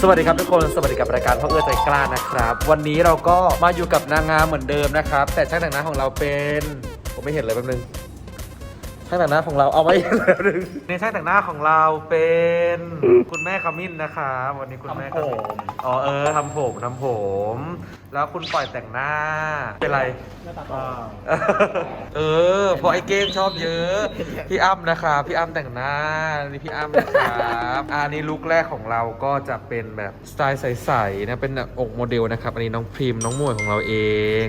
สวัสดีครับทุกคน สวัสดีกับรายการพ่อเอื้อใจกล้านะครับ วันนี้เราก็มาอยู่กับนางงามเหมือนเดิมนะครับ แต่ช่างแต่งหน้าของเราเป็น ผมไม่เห็นเลยแป๊บนึง ช่างแต่งหน้าของเราเอาไว้เห็นเลยแป๊บนึงในช่างแต่งหน้าของเราเป็นคุณแม่ขมิ้นนะครับวันนี้คุณแม่ขมิ้นอ๋อเออทำผมทำผม แล้วคุณปล่อยแต่งหน้าเป็นไรเออเพราะไอ้เก้งชอบเยอะ พี่อ้ำนะครับพี่อ้ำแต่งหน้านี่พี่อ้ำนะครับอันนี้ลุคแรกของเราก็จะเป็นแบบสไตล์ใสๆนะเป็นแบบอกโมเดลนะครับอันนี้น้องพริมน้องมวยของเราเอง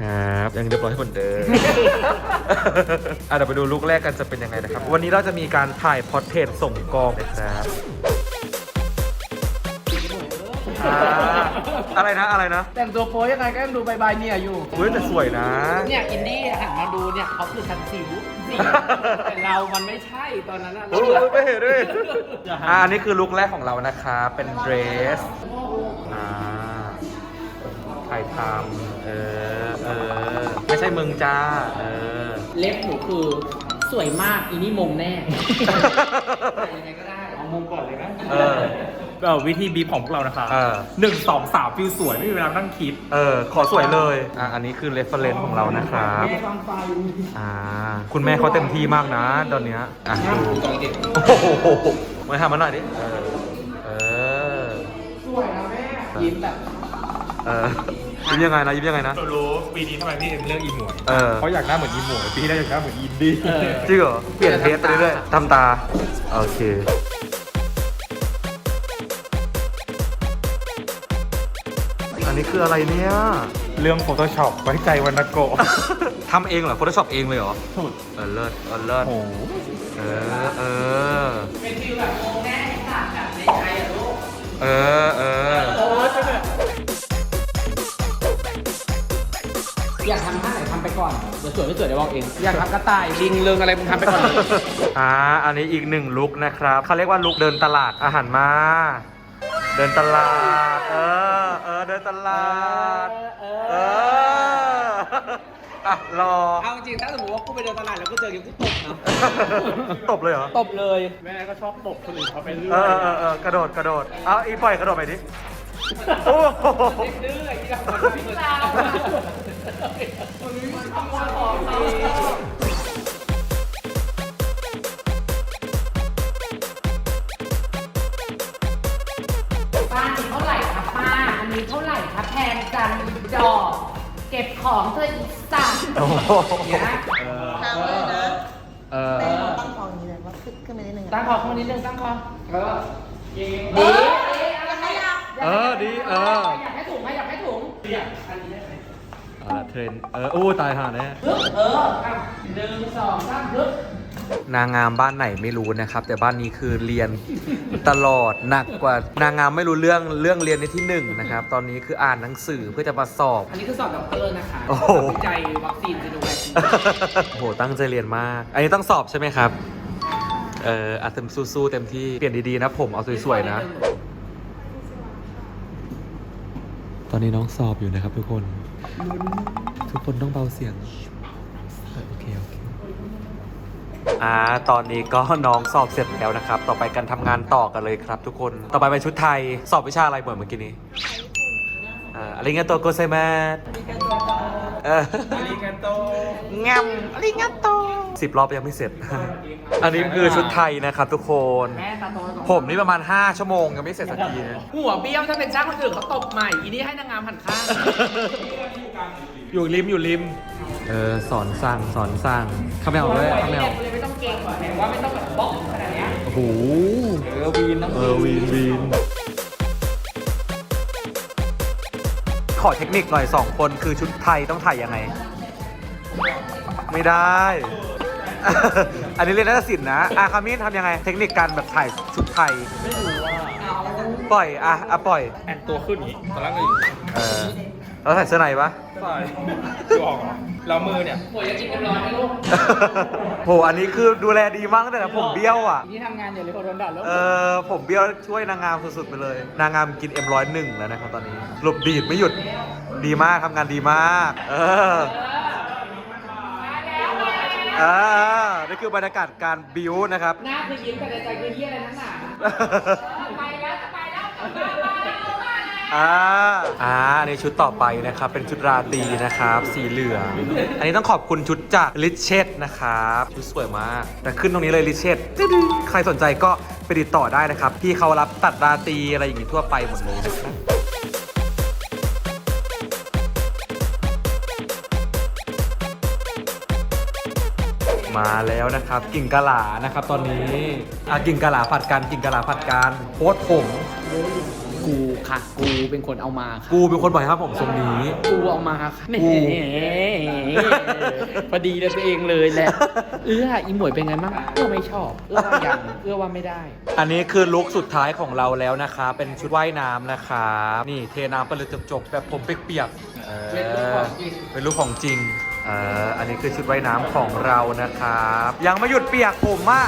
ครับยังเรียบร้อยเหมือนเดิม อะเดี๋ยวไปดูลุคแรกกันจะเป็นยังไงนะครับ วันนี้เราจะมีการถ่ายพอร์เทรตส่งกองนะครับอ่าอะไรนะอะไรนะแต่งตัวโป๊ยังไงก็ยังดูบายบายเนี่ยอยู่ เฮ้ยแต่สวยนะ เนี่ยอินดี้หันมาดูเนี่ยเขาคือทันสีวุ้สีแต่เรามันไม่ใช่ตอนนั้นอะโอ้ยไม่เห็นด้วยอ่าอันนี้คือลุคแรกของเรานะคะ เป็นเดรส อ่าใครทำเออเออไม่ใช่มึงจ้า เออ เล็บหนูคือสวยมากอีนี่มงแน่ แต่ยังไงก็ได้เอามุมก่อนเลยนะเออก็วิธีบีบของพวกเรานะคะเออ หนึ่งสองสามฟิลสวยไม่มีเวลานั่งคิด เออ ขอสวยเลย อ่าอันนี้คือเรฟเฟรนซ์ของเรานะครับฟังไฟอ่า คุณแม่เขาเต็มที่มากนะ ตอนเนี้ย อะดูโอ้โหมาทำมาหน่อยดิ เออ เออ สวยนะแม่ ยิ้มแบบ เออ ยิ้มยังไงนะยิ้มยังไงนะ เรารู้ปีนี้ทำไมพี่เอ็มเลือกอีหมวยเออ เขาอยากหน้าเหมือนอีหมวยปีที่แล้วอยากหน้าเหมือนอินดี้เออจริงเหรอ เปลี่ยนเทสไปเรื่อยๆทำตา โอเค อันนี้คืออะไรเนี่ย เรื่อง Photoshop ไว้ใจวันนโกะทำเองเหรอ Photoshop เองเลยเหรอ สุดเออเลิศเออเลิศโอ้โหเออ เออ เป็นฟิลแบบมงแน่ค่ะแบบในใจอะลูก เออ สวยไม่สวยเดี๋ยวบอกเอง อยากทำกระต่ายลิงเริงอะไรมึงทำไปก่อนเลยอ่าอันนี้อีกหนึ่งลุกนะครับเขาเรียกว่าลุกเดินตลาดอาหารมา เดินตลาด เออเออเดินตลาด เอออะรอ เอาจริงถ้าสมมติว่ากูไปเดินตลาดแล้วกูเจออย่างกูตบนะตบเลยเหรอ ตบเลยแม่ก็ชอบตบคนอื่นเขาไปเรื่เออยอเออเออกระโดดกระโดดเอาอีปล่อยกระโดดไปดิโอ้โห ดื้อไอ้ที่เราคนที่เรา ป้านี่เท่าไหร่คะป้าอันนี้เท่าไหร่คะแพงจังดอก เก็บของเธออีกสัตว์โอ้โหเนี่ยทางเลยนะเออแต่เราตั้งคออย่างนี้เลยว่าขึ้นขึ้นไปนิดนึงตั้อะงคอข้างนิดนึงตั้งคอเออดีดียังไม่อยากเออดีเออ อยากให้ถุงไหมอยากให้ถุง เอาละเทรนเอออู้ตายห่าแน่ฮึบเอออะหนึ่งสองสามฮึบนางงามบ้านไหนไม่รู้นะครับ แต่บ้านนี้คือเรียน ตลอดหนักกว่านางงามไม่รู้เรื่องเรื่องเรียนในที่หนึ่งนะครับ ตอนนี้คืออ่านหนังสือเพื่อจะมาสอบ อันนี้คือสอบด็อกเตอร์นะคะโอ้โห วิจัยวัคซีนซีโนแวคโอ้โหตั้งใจเรียนมาก อันนี้ต้องสอบใช่ไหมครับ เอออาเต็มสู้ๆเต็มที่เปลี่ยนดีๆนะผมเอาสวยๆนะ ตอนนี้น้องสอบอยู่นะครับทุกคน ทุกคนต้องเบาเสียงโอเคโอเคอ่าตอนนี้ก็น้องสอบเสร็จแล้วนะครับ ต่อไปการทำงานต่อกันเลยครับ ทุกคนต่อไปเป็นชุดไทยสอบวิชาอะไรเหมือนเมื่อกี้นี้อ่าอะไรเงี้ยตัวโกเซมา เอออาริกาโตงามอาริงาโตสิบรอบยังไม่เสร็จ อันนี้คือชุดไทยนะครับทุกคนแม่ตาโตก่อนผมนี่ประมาณ 5 ชั่วโมงยังไม่เสร็จสักทีนะหัวเบี้ยวถ้าเป็นช่างคนอื่นเขาตบใหม่ อีนี่ให้นางงามหันข้าง อยู่ริมอยู่ริม เออสอนสร้างสอนสร้างข้าแมวด้วยข้าแมวเลยไม่ต้องเก่งแต่ว่าไม่ต้องแบบบล็อกขนาดเนี้ยโอ้โหเออวีนน้ำเออวีนวีน ขอเทคนิคหน่อยสองคนคือชุดไทยต้องถ่ายยังไง ไม่ได้ อันนี้เรียนนักศิลป์นะอาคามินทำยังไง เทคนิคการแบบถ่ายชุดไทย ปล่อยอะอะปล่อยแอนตัวขึ้นอย่างนี้ตอนแรกก็อยู่เออแล้วใส่เสื้อในปะใส่ดูออกเหรอแล้วมือเนี่ยหัวจะกินเรียบร้อยนะลูกโหอันนี้คือดูแลดีมากตั้งแต่ผมเบี้ยวอะอีนี่ทำงานอยู่เลยพอโดนด่าแล้วเออผมเบี้ยวช่วยนางงามสุดๆไปเลย นางงามกิน M ร้อยหนึ่งแล้วนะครับตอนนี้หลบดีดไม่หยุดดีมากทำงานดีมาก เออเออนี่คือบรรยากาศการบิวนะครับ หน้าคือยิ้มแต่ในใจคือเฮี้ยอะไรนักหนาไปแล้วจะไปแล้วเอ่าอ่าในชุดต่อไปนะครับ เป็นชุดราตรีนะครับ สีเหลือง อันนี้ต้องขอบคุณชุดจากลิเชตนะครับ ชุดสวยมาก แต่ขึ้นตรงนี้เลยลิเชตใครสนใจก็ไปติดต่อได้นะครับ พี่เขารับตัดราตรีอะไรอย่างงี้ทั่วไปหมดเลยนะครับมาแล้วนะครับกิ่งกะหลานะครับ ตอนนี้อะกิ่งกะหลาผัดกันกิ่งกะหลาผัดกันโพสผม กูค่ะ กูเป็นคนเอามาค่ะกูเป็นคนบ่อยครับผมทรงนี้ กูเอามาค่ะกูแหมพอดีเลยตัวเองเลยแหละ เอื้ออีหมวยเป็นไงบ้างเอื้อไม่ชอบ เอื้อว่ายังเอื้อว่าไม่ได้ อันนี้คือลุคสุดท้ายของเราแล้วนะคะ เป็นชุดว่ายน้ำนะครับนี่เทน้ำไปเลยจบๆแบบผมเปียกๆเออเป็นลุคของจริงเป็นลุคของจริงเอออันนี้คือชุดว่ายน้ำของเรานะครับ ยังไม่หยุดเปียกผมอะ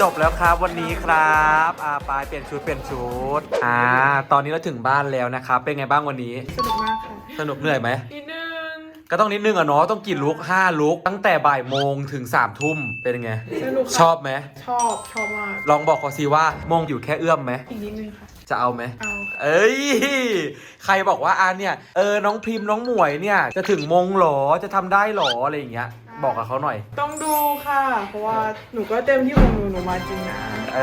จบแล้วครับวันนี้ครับอ่าไปเปลี่ยนชุดเปลี่ยนชุดอ่าตอนนี้เราถึงบ้านแล้วนะครับ เป็นไงบ้างวันนี้ สนุกมากค่ะสนุกเหนื่อยไหม นิดนึงก็ต้องนิดนึงอะเนาะต้องกี่ลุก5ลุกตั้งแต่บ่ายโมงถึง3ามทุ่มเป็นไง สนุกชค่ะอบไหม ชอบชอบมากลองบอกเขาสิว่าโมงอยู่แค่เอื้อมไหมอีกนิดนึงค่ะ จะเอาไหม เอาค่ะเอ้ย ใครบอกว่าอันเนี่ย เออ น้องพิมพ์น้องหมวยเนี่ย จะถึงมงเหรอ จะทำได้เหรอ อะไรอย่างเงี้ย บอกกับเขาหน่อย ต้องดูค่ะ เพราะว่าหนูก็เต็มที่ของหนูหนูมาจริงนะ เอ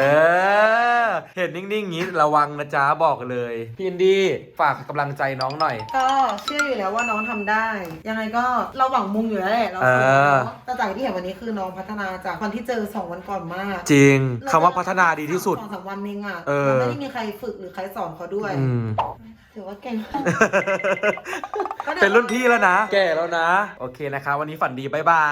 อ เห็นนิ่งๆอย่างงี้ระวังนะจ๊ะบอกเลย พี่อินดี้ฝากกำลังใจน้องหน่อย ก็เชื่ออยู่แล้วว่าน้องทำได้ ยังไงก็เราหวังมุงอยู่แล้วแหละเราเออ แต่จากที่เห็นวันนี้คือน้องพัฒนาจากวันที่เจอสองวันก่อนมากจริงคำว่าพัฒนาดีที่สุด สองสามวันเองอะเออ มันไม่ได้มีใครฝึกหรือใครสอนเขาด้วย อืม ถือว่าเก่งเป็นรุ่นพี่แล้วนะ แก่แล้วนะ โอเคนะครับวันนี้ฝันดี บ๊ายบา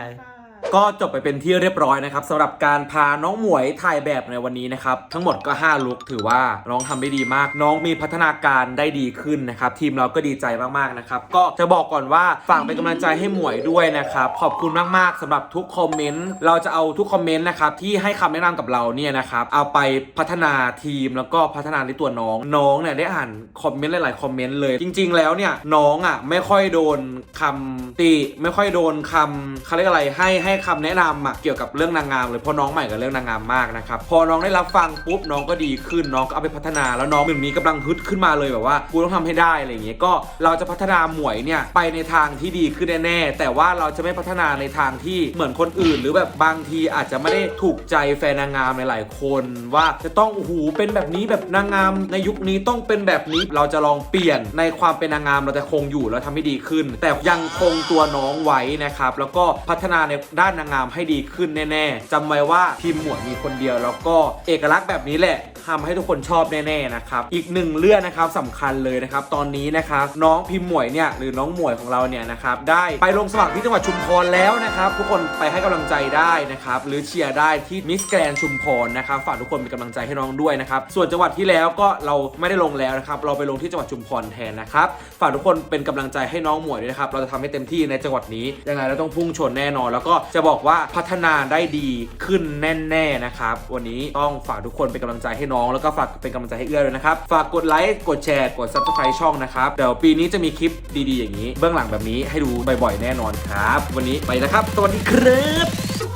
ย ก็จบไปเป็นที่เรียบร้อยนะครับสำหรับการพาน้องหมวยถ่ายแบบในวันนี้นะครับ ทั้งหมดก็ 5 ลุกถือว่าน้องทำได้ดีมาก น้องมีพัฒนาการได้ดีขึ้นนะครับ ทีมเราก็ดีใจมากๆนะครับ ก็จะบอกก่อนว่าฝากเป็นกำลังใจให้หมวยด้วยนะครับ ขอบคุณมากๆสำหรับทุกคอมเมนต์เราจะเอาทุกคอมเมนต์นะครับที่ให้คำแนะนำกับเราเนี่ยนะครับเอาไปพัฒนาทีมแล้วก็พัฒนาในตัวน้องน้องเนี่ยได้อ่านคอมเมนต์หลายๆคอมเมนต์เลยจริง ๆ แล้วเนี่ยน้องอะไม่ค่อยโดนคำติไม่ค่อยโดนคำเขาเรียกอะไรให้ให้คำแนะนำเกี่ยวกับเรื่องนางงามเลยเพราะน้องใหม่กับเรื่องนางงามมากนะครับพอน้องได้รับฟังปุ๊บน้องก็ดีขึ้นน้องก็เอาไปพัฒนา แล้วน้องแบบนี้กำลังฮึดขึ้นมาเลยแบบว่ากูต้องทำให้ได้อะไรอย่างเงี้ยก็เราจะพัฒนาหมวยเนี่ยไปในทางที่ดีขึ้นแน่ๆแต่ว่าเราจะไม่พัฒนาในทางที่เหมือนคนอื่น หรือแบบบางทีอาจจะไม่ได้ถูกใจแฟนนางงามหลายๆคนว่าจะต้องโอ้โหเป็นแบบนี้แบบนางงามในยุคนี้ต้องเป็นแบบนี้เราจะลองเปลี่ยนในความเป็นนางงามเราจะคงอยู่แล้วทำให้ดีขึ้น แต่ยังคงตัวน้องไว้นะครับแล้วก็พัฒนาในด้านนางงามให้ดีขึ้นแน่ ๆจำไว้ว่าทีมหมวดมีคนเดียว แล้วก็เอกลักษณ์แบบนี้แหละทำให้ทุกคนชอบแน่ๆนะครับอีกหนึ่งเรื่องนะครับสำคัญเลยนะครับตอนนี้นะครับน้องพิมพ์หมวยเนี่ยหรือน้องหมวยของเราเนี่ยนะครับได้ไปลงสมัครที่จังหวัดชุมพรแล้วนะครับทุกคนไปให้กำลังใจได้นะครับหรือเชียร์ได้ที่มิสแกรนชุมพรนะครับฝากทุกคนเป็นกำลังใจให้น้องด้วยนะครับส่วนจังหวัดที่แล้วก็เราไม่ได้ลงแล้วนะครับเราไปลงที่จังหวัดชุมพรแทนนะครับฝากทุกคนเป็นกำลังใจให้น้องหมวยด้วยนะครับเราจะทำให้เต็มที่ในจังหวัดนี้ยังไงเราต้องพุ่งชนแน่นอน แล้วก็จะบอกว่าพัฒนาได้ดีขึ้นแน่ๆนะครับ วันนี้ต้องฝากทุกคนเป็นกำลังใจให้น้อง แล้วก็ฝากเป็นกำลังใจให้เอื้อด้วยนะครับ ฝากกดไลค์กดแชร์กดซับสไคร b e ช่องนะครับเดี๋ยวปีนี้จะมีคลิปดีๆอย่างนี้ เบื้องหลังแบบนี้ให้ดูบ่อยๆแน่นอนครับ วันนี้ไปแล้วครับสวัสดีครับ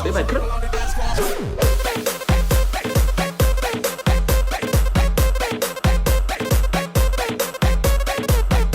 บ๊ายบายครับ